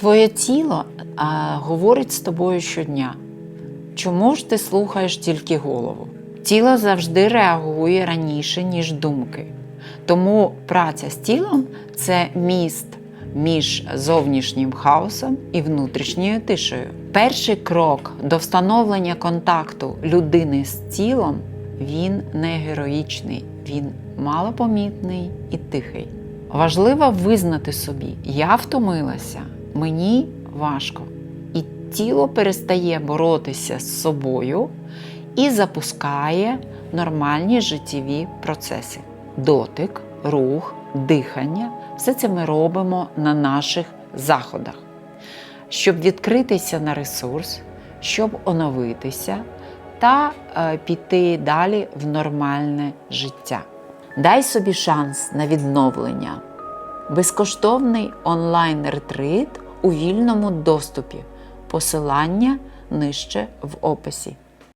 Твоє тіло а, говорить з тобою щодня. Чому ж ти слухаєш тільки голову? Тіло завжди реагує раніше, ніж думки. Тому праця з тілом це міст між зовнішнім хаосом і внутрішньою тишею. Перший крок до встановлення контакту людини з тілом він не героїчний, він малопомітний і тихий. Важливо визнати собі, я втомилася, мені важко. І тіло перестає боротися з собою і запускає нормальні життєві процеси. Дотик, рух, дихання все це ми робимо на наших заходах, щоб відкритися на ресурс, щоб оновитися та е, піти далі в нормальне життя. Дай собі шанс на відновлення. Безкоштовний онлайн-ретрит у вільному доступі. Посилання нижче в описі.